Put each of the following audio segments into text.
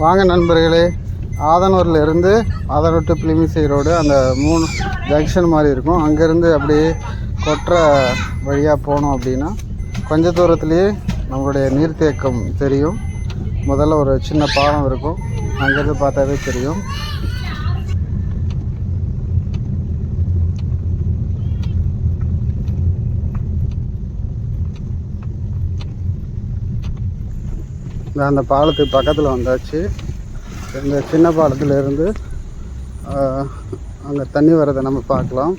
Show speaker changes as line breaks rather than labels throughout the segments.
வாங்க நண்பர்களே. ஆதனூரில் இருந்து ஆதனூர் டு பிளிமிசை ரோடு அந்த மூணு ஜங்ஷன் மாதிரி இருக்கும். அங்கேருந்து அப்படியே கொற்ற வழியாக போனோம் அப்படின்னா கொஞ்ச தூரத்துலேயே நம்மளுடைய நீர்த்தேக்கம் தெரியும். முதல்ல ஒரு சின்ன பாலம் இருக்கும். அங்கேருந்து பார்த்தாவே தெரியும். அந்த பாலத்துக்கு பக்கத்தில் வந்தாச்சு. இந்த சின்ன பாலத்திலேருந்து அங்கே தண்ணி வரதை நம்ம பார்க்கலாம்.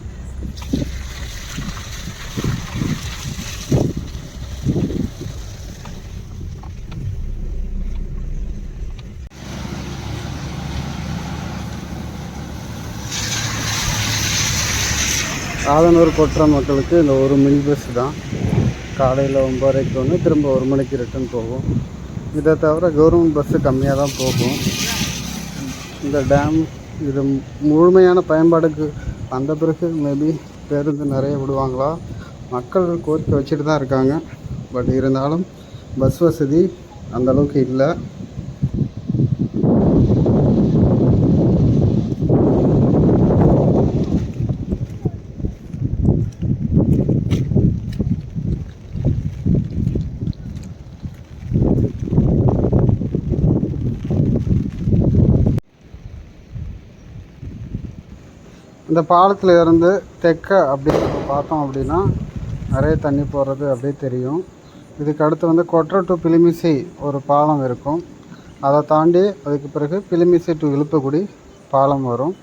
ஆதனூர் கொற்ற மக்களுக்கு இந்த ஒரு மினி பஸ் தான். காலையில் ஒம்பதரைக்கு ஒன்று திரும்ப ஒரு மணிக்கு ரிட்டர்ன் போகும். இதை தவிர கவர்மெண்ட் பஸ்ஸு கம்மியாக தான் போகும். இந்த டேம் இது முழுமையான பயன்பாடுக்கு வந்த பிறகு மேபி பேருந்து நிறைய விடுவாங்களா? மக்கள் கோரிக்கை வச்சுட்டு தான் இருக்காங்க. பட் இருந்தாலும் பஸ் வசதி அந்தளவுக்கு இல்லை. இந்த பாலத்தில் இருந்து தெக்க அப்படின்னு நம்ம பார்த்தோம் அப்படின்னா நிறைய தண்ணி போகிறது அப்படியே தெரியும். இதுக்கு அடுத்து வந்து கொட்ர டு பிலிமிசை ஒரு பாலம் இருக்கும். அதை தாண்டி அதுக்கு பிறகு பிலிமிசை டு இழுப்புக்குடி பாலம் வரும்.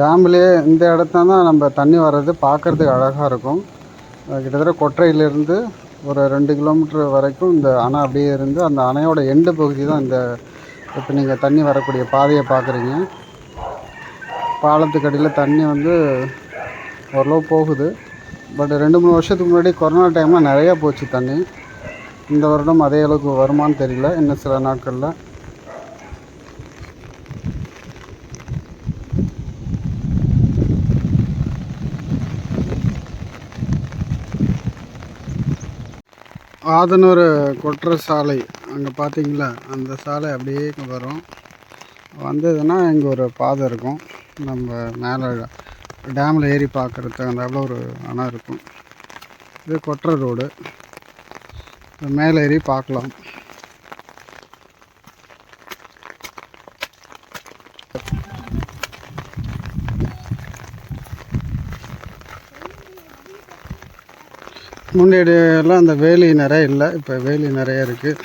டேம்லேயே இந்த இடத்துல தான் நம்ம தண்ணி வர்றது பார்க்குறதுக்கு அழகாக இருக்கும். கிட்டத்தட்ட கொற்றையிலேருந்து ஒரு ரெண்டு கிலோமீட்டர் வரைக்கும் இந்த அணை அப்படியே இருந்து அந்த அணையோட எண்டு பகுதி தான் இந்த இப்போ நீங்கள் தண்ணி வரக்கூடிய பாதையை பார்க்குறீங்க. பாலத்துக்கு அடியில் தண்ணி வந்து ஓரளவு போகுது. பட் ரெண்டு மூணு வருஷத்துக்கு முன்னாடி கொரோனா டைமில் நிறையா போச்சு தண்ணி. இந்த வருடம் அதே அளவுக்கு வருமான்னு தெரியல. இன்னும் சில நாட்களில் ஆதனூர் கொற்ற சாலை அங்கே பார்த்தீங்களா அந்த சாலை அப்படியே வரும். வந்ததுன்னா இங்கே ஒரு பாதை இருக்கும். நம்ம மேலே டேமில் ஏறி பார்க்குறதுக்கு அந்த ஒரு அணை இருக்கும். இது கொற்ற ரோடு. மேலே ஏறி பார்க்கலாம் முன்னாடி எல்லாம் அந்த வேலி நிறைய இல்லை இப்போ வேலி நிறைய இருக்குது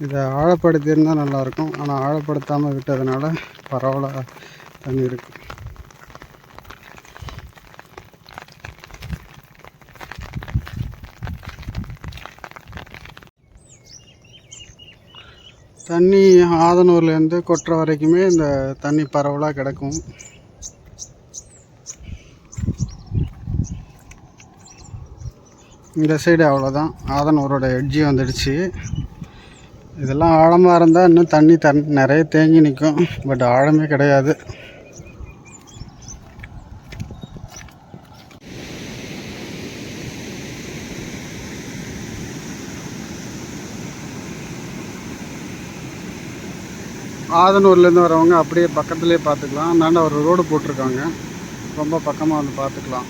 இதை ஆழப்படுத்தியிருந்தால் நல்லாயிருக்கும் ஆனால் ஆழப்படுத்தாமல் விட்டதுனால பரவலாக தண்ணி இருக்குது தண்ணி ஆதனூர்லேருந்து கொட்டுற வரைக்குமே இந்த தண்ணி பரவலாக கிடக்கும். இந்த சைடு அவ்வளோதான் ஆதனூரோட எட்ஜி வந்துடுச்சு. இதெல்லாம் ஆழமாக இருந்தால் இன்னும் தண்ணி தன் நிறைய தேங்கி நிற்கும் பட் ஆழமே கிடையாது. ஆதனூர்லேருந்து வரவங்க அப்படியே பக்கத்துலேயே பார்த்துக்கலாம். அந்தாண்ட ஒரு ரோடு போட்டிருக்காங்க. ரொம்ப பக்கமாக வந்து பார்த்துக்கலாம்.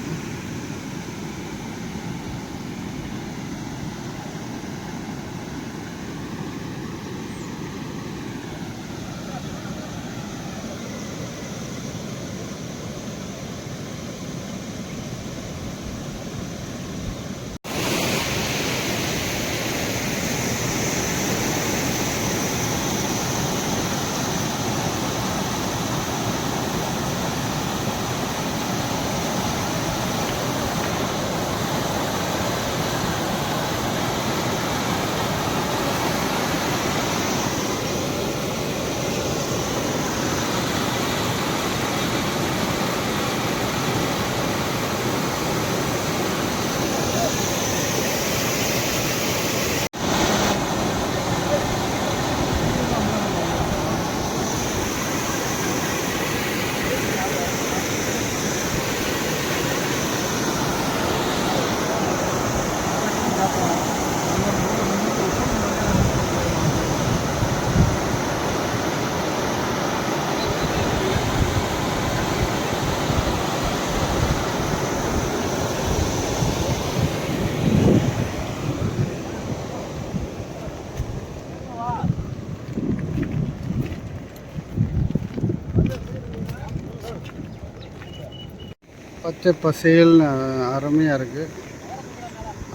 பச்சை பசேல்னு அருமையாக இருக்குது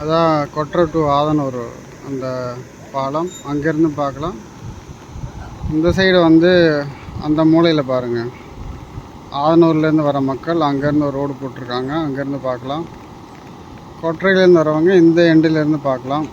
அதான் கொட்ரை டு ஆதனூர் அந்த பாலம். அங்கேருந்து பார்க்கலாம். இந்த சைடு வந்து அந்த மூலையில் பாருங்கள் ஆதனூர்லேருந்து வர மக்கள் அங்கேருந்து ஒரு ரோடு போட்டிருக்காங்க. அங்கேருந்து பார்க்கலாம். கொற்றையிலேருந்து வரவங்க இந்த எண்டிலேருந்து பார்க்கலாம்.